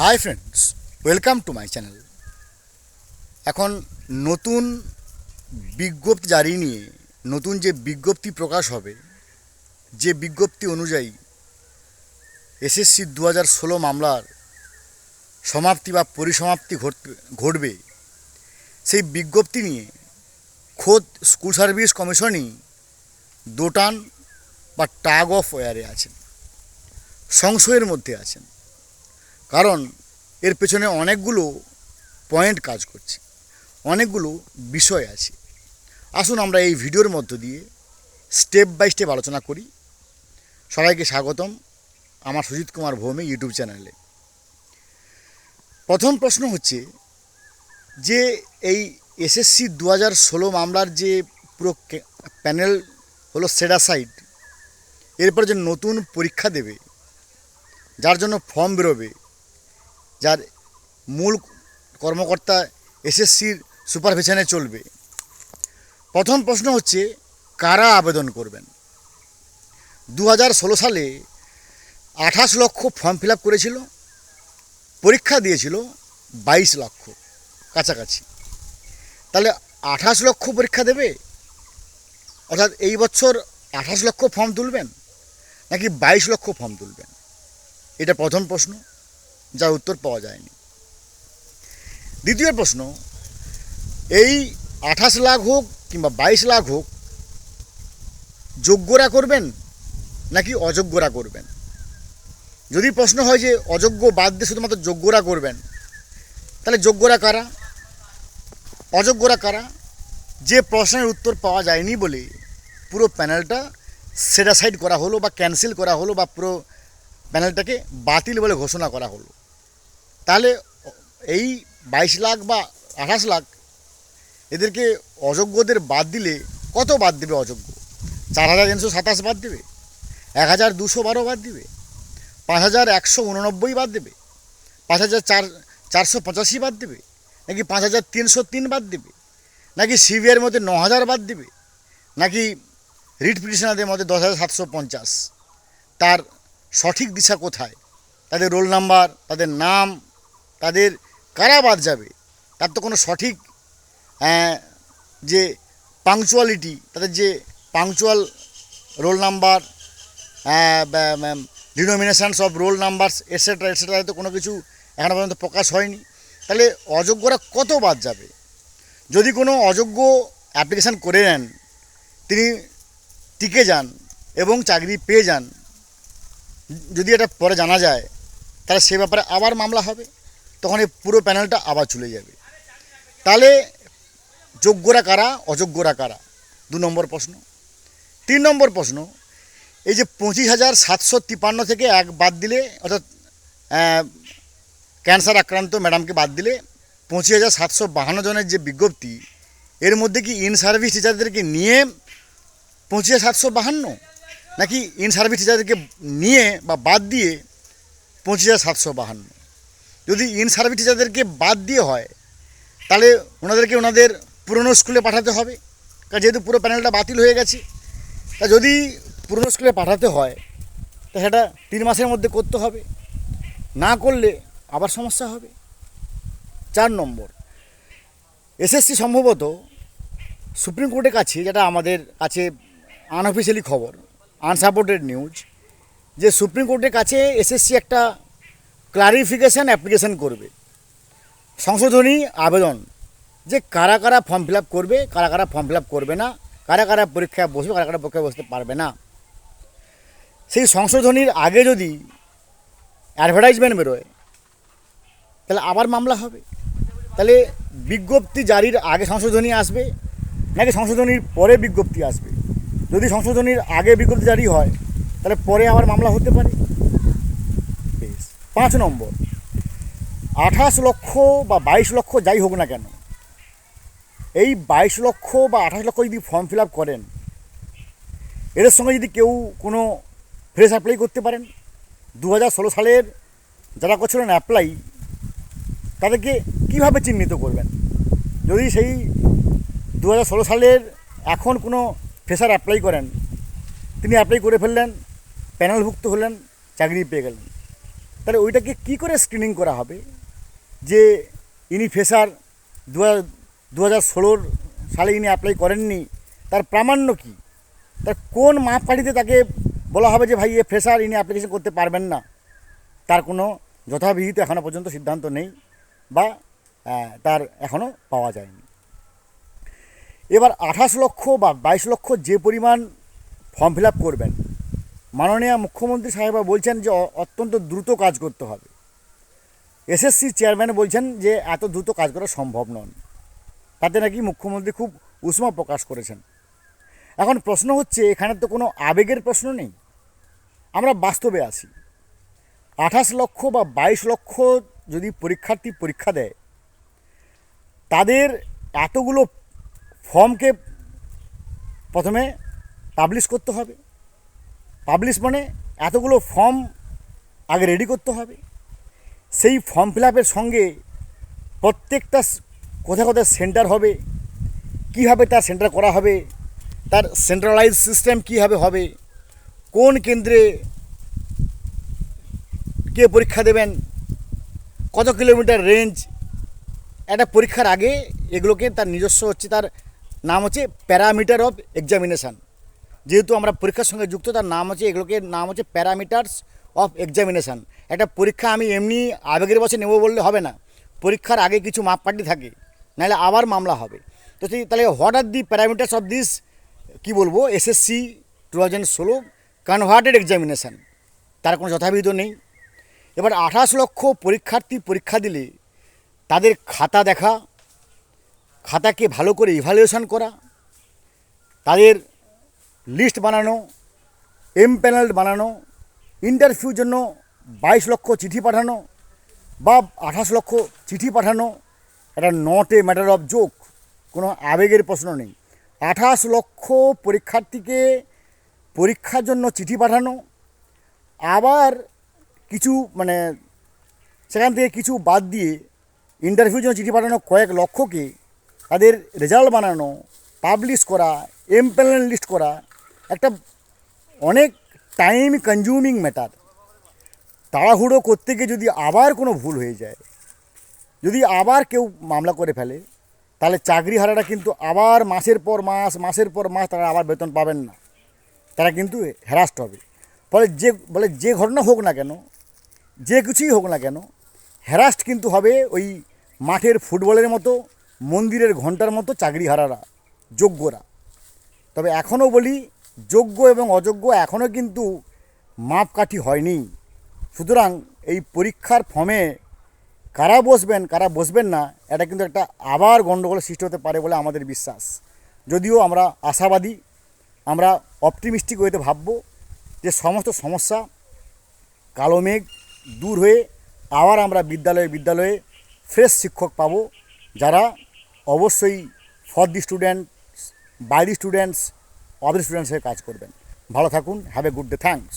Hi friends, welcome to my channel. এখন নতুন বিজ্ঞপ্তি জারি নিয়ে নতুন যে বিজ্ঞপ্তি প্রকাশ হবে, যে বিজ্ঞপ্তি অনুযায়ী এসএসসি দু হাজার ষোলো মামলার সমাপ্তি বা পরিসমাপ্তি ঘটবে, সেই বিজ্ঞপ্তি নিয়ে খোদ স্কুল সার্ভিস কমিশনই দোটান বা টাগ অফ ওয়ারে আছেন, সংশয়ের মধ্যে আছেন। কারণ এর পেছনে অনেকগুলো পয়েন্ট কাজ করছে, অনেকগুলো বিষয় আছে। আসুন আমরা এই ভিডিওর মধ্য দিয়ে স্টেপ বাই স্টেপ আলোচনা করি। সবাইকে স্বাগতম আমার সুজিত কুমার ভৌমি ইউটিউব চ্যানেলে। প্রথম প্রশ্ন হচ্ছে যে এই এসএসসি দু হাজার ষোলো মামলার যে পুরো প্যানেল হলো সেডাসাইড এরপর যে নতুন পরীক্ষা দেবে, যার জন্য ফর্ম বেরোবে যার মূল কর্মকর্তা এসএসসির সুপারভিশনে চলবে। প্রথম প্রশ্ন হচ্ছে, কারা আবেদন করবেন? দু হাজার ষোলো সালে আঠাশ লক্ষ ফর্ম ফিল করেছিল, পরীক্ষা দিয়েছিল বাইশ লক্ষ কাছাকাছি। তাহলে আঠাশ লক্ষ পরীক্ষা দেবে? অর্থাৎ এই বছর আঠাশ লক্ষ ফর্ম তুলবেন, নাকি বাইশ লক্ষ ফর্ম তুলবেন? এটা প্রথম প্রশ্ন। যার উত্তর পাওয়া যায়নি। দ্বিতীয় প্রশ্ন, এই আঠাশ লাখ হোক কিংবা বাইশ লাখ হোক, যোগ্যরা করবেন নাকি অযোগ্যরা করবেন? যদি প্রশ্ন হয় যে অযোগ্য বাদ দিয়ে শুধুমাত্র যোগ্যরা করবেন, তাহলে যোগ্যরা কারা? অযোগ্যরা কারা? যে প্রশ্নের উত্তর পাওয়া যায়নি বলে পুরো প্যানেলটা সেটাসাইড করা হলো বা ক্যান্সেল করা হলো বা পুরো প্যানেলটাকে বাতিল বলে ঘোষণা করা হলো। তাহলে এই বাইশ লাখ বা আঠাশ লাখ এদেরকে অযোগ্যদের বাদ দিলে কত বাদ দেবে অযোগ্য? চার হাজার তিনশো সাতাশ বাদ দেবে, এক হাজার দুশো বারো বাদ দেবে, পাঁচ হাজার একশো উননব্বই বাদ দেবে, পাঁচ হাজার চার, চারশো পঁচাশি বাদ দেবে, নাকি পাঁচ হাজার তিনশো তিন বাদ দেবে, নাকি সিবিআইয়ের মধ্যে ন হাজার বাদ দেবে, নাকি রিট পিটিশনারদের মধ্যে দশ হাজার সাতশো পঞ্চাশ? তার সঠিক দিশা কোথায়? তাদের রোল নাম্বার, তাদের নাম তাদের কারা বাদ যাবে, তার তো কোনো সঠিক যে পাংচুয়ালিটি তাদের যে punctual roll number denominations of roll numbers etcetera etcetera তো কোনো কিছু এখনও পর্যন্ত প্রকাশ হয়নি। তাহলে অযোগ্যরা কত বাদ যাবে? যদি কোনো অযোগ্য অ্যাপ্লিকেশান করে নেন, তিনি টিকে যান এবং চাকরি পেয়ে যান, যদি এটা পরে জানা যায়, তাহলে সে ব্যাপারে আবার মামলা হবে? তখন এই পুরো প্যানেলটা আবার চলে যাবে। তাহলে যোগ্যরা কারা, অযোগ্যরা কারা? দু নম্বর প্রশ্ন। তিন নম্বর প্রশ্ন, এই যে পঁচিশ হাজার সাতশো তিপান্ন থেকে এক বাদ দিলে, অর্থাৎ ক্যান্সার আক্রান্ত ম্যাডামকে বাদ দিলে পঁচিশ হাজার সাতশো বাহান্ন জনের যে বিজ্ঞপ্তি, এর মধ্যে কি ইন সার্ভিস টিচারদেরকে নিয়ে পঁচিশ হাজার সাতশো বাহান্ন? নাকি ইন সার্ভিস টিচারদেরকে নিয়ে বা বাদ দিয়ে পঁচিশ হাজার সাতশো বাহান্ন? যদি ইন সার্ভিস টিচারদেরকে বাদ দিয়ে হয়, তাহলে ওনাদেরকে ওনাদের পুরনো স্কুলে পাঠাতে হবে। কারণ যেহেতু পুরো প্যানেলটা বাতিল হয়ে গেছে, তা যদি পুরনো স্কুলে পাঠাতে হয়, তা সেটা তিন মাসের মধ্যে করতে হবে। না করলে আবার সমস্যা হবে। চার নম্বর এসএসসি সম্ভবত সুপ্রিম কোর্টের কাছে, যেটা আমাদের কাছে আনঅফিসিয়ালি খবর আনসাপোর্টেড নিউজ যে সুপ্রিম কোর্টের কাছে এসএসসি একটা ক্লারিফিকেশান অ্যাপ্লিকেশান করবে। সংশোধনী আবেদন, যে কারা কারা ফর্ম ফিল করবে, কারা কারা ফর্ম ফিল করবে না, কারা কারা পরীক্ষায় বসবে, কারা কারা পরীক্ষায় বসতে পারবে না। সেই সংশোধনীর আগে যদি অ্যাডভার্টাইজমেন্ট বেরোয়, তাহলে আবার মামলা হবে। তাহলে বিজ্ঞপ্তি জারির আগে সংশোধনী আসবে, নাকি সংশোধনীর পরে বিজ্ঞপ্তি আসবে? যদি সংশোধনীর আগে বিজ্ঞপ্তি জারি হয়, তাহলে পরে আবার মামলা হতে পারে। পাঁচ নম্বর। আঠাশ লক্ষ বা বাইশ লক্ষ যাই হোক না কেন, এই বাইশ লক্ষ বা আঠাশ লক্ষ যদি ফর্ম ফিল আপ করেন, এর সঙ্গে যদি কেউ কোনো ফ্রেশ অ্যাপ্লাই করতে পারেন দু হাজার ষোলো সালের যারা করছিলেন অ্যাপ্লাই তাদেরকে কীভাবে চিহ্নিত করবেন? যদি সেই দু হাজার ষোলো সালের এখন কোনো ফ্রেশার অ্যাপ্লাই করেন, তিনি অ্যাপ্লাই করে ফেললেন প্যানেলভুক্ত হলেন, চাকরি পেয়ে গেলেন। তাহলে ওইটাকে কি করে স্ক্রিনিং করা হবে? যে ইনি ফেসার দু হাজার ষোলোর সালে ইনি অ্যাপ্লাই করেননি, তার প্রামাণ্য কি? তার কোন মাপকাঠিতে তাকে বলা হবে যে, ভাই, এ ফ্রেশার ইনি অ্যাপ্লিকেশন করতে পারবেন না। তার কোনো যথাবিহিত এখনও পর্যন্ত সিদ্ধান্ত নেই বা তার এখনও পাওয়া যায়নি। এবার আঠাশ লক্ষ বা বাইশ লক্ষ যে পরিমাণ ফর্ম ফিল আপ করবেন মাননীয় মুখ্যমন্ত্রী সাহেবা বলছেন যে অত্যন্ত দ্রুত কাজ করতে হবে। এসএসসি চেয়ারম্যান বলছেন যে এত দ্রুত কাজ করা সম্ভব নয় তাতে নাকি মুখ্যমন্ত্রী খুব উষ্মা প্রকাশ করেছেন। এখন প্রশ্ন হচ্ছে, এখানে তো কোনো আবেগের প্রশ্ন নেই। আমরা বাস্তবে আসি আঠাশ লক্ষ বা বাইশ লক্ষ যদি পরীক্ষার্থী পরীক্ষা দেয়, তাদের এতগুলো ফর্মকে প্রথমে পাবলিশ করতে হবে। পাবলিশ মানে এতগুলো ফর্ম আগে রেডি করতে হবে। সেই ফর্ম ফিল আপের সঙ্গে প্রত্যেকটা কোথায় কোথায় সেন্টার হবে, কীভাবে তার সেন্টার করা হবে, তার সেন্ট্রালাইজ সিস্টেম কীভাবে হবে, কোন কেন্দ্রে কে পরীক্ষা দেবেন, কত কিলোমিটার রেঞ্জ একটা পরীক্ষার আগে এগুলোকে তার নিজস্ব হচ্ছে, তার নাম হচ্ছে প্যারামিটার অফ এক্সামিনেশান যেহেতু আমরা পরীক্ষার সঙ্গে যুক্ত, তার নাম হচ্ছে, এগুলোকে নাম হচ্ছে প্যারামিটার্স অফ এক্সামিনেশান একটা পরীক্ষা আমি এমনি আবেগের বসে নেব বললে হবে না। পরীক্ষার আগে কিছু মাপকাঠি থাকে, নাহলে আবার মামলা হবে। তো সেই, তাহলে what are the parameters of this কী বলব এসএসসি টু থাউজেন্ড ষোলো কনভার্টেড এক্সামিনেশান তার কোনো যথাবিহিত নেই। এবার আঠাশ লক্ষ পরীক্ষার্থী পরীক্ষা দিলে তাদের খাতা দেখা, খাতাকে ভালো করে ইভ্যালুয়েশন করা, তাদের লিস্ট বানানো এম প্যানেল বানানো ইন্টারভিউর জন্য বাইশ লক্ষ চিঠি পাঠানো বা আঠাশ লক্ষ চিঠি পাঠানো, এটা not a matter of joke কোনো আবেগের প্রশ্ন নেই। আঠাশ লক্ষ পরীক্ষার্থীকে পরীক্ষার জন্য চিঠি পাঠানো, আবার কিছু মানে সেখান থেকে কিছু বাদ দিয়ে ইন্টারভিউর জন্য চিঠি পাঠানো কয়েক লক্ষকে তাদের রেজাল্ট বানানো পাবলিশ করা এম প্যানেল লিস্ট করা একটা অনেক টাইম কনজিউমিং ম্যাটার তাড়াহুড়ো করতে গিয়ে যদি আবার কোনো ভুল হয়ে যায়, যদি আবার কেউ মামলা করে ফেলে, তাহলে চাকরি হারাটা কিন্তু আবার মাসের পর মাস, মাসের পর মাস তারা আবার বেতন পাবেন না। তারা কিন্তু হ্যারাস্ট হবে। ফলে যে বলে যে ঘটনা হোক না কেন, যে কিছুই হোক না কেন হ্যারাস্ট কিন্তু হবে ওই মাঠের ফুটবলের মতো, মন্দিরের ঘণ্টার মতো চাকরি হারারা, যোগ্যরা। তবে এখনও বলি যোগ্য এবং অযোগ্য এখনও কিন্তু মাপকাঠি হয়নি। সুতরাং এই পরীক্ষার ফর্মে কারা বসবেন কারা বসবেন না, এটা কিন্তু একটা আবার গণ্ডগোল সৃষ্টি হতে পারে বলে আমাদের বিশ্বাস। যদিও আমরা আশাবাদী, আমরা অপটিমিস্টিক হইতে ভাববো যে সমস্ত সমস্যা কালো মেঘ দূর হয়ে আবার আমরা বিদ্যালয়ে বিদ্যালয়ে ফ্রেশ শিক্ষক পাবো, যারা অবশ্যই for the students, by the students the students হয়ে কাজ করবেন। ভালো থাকুন have a good day thanks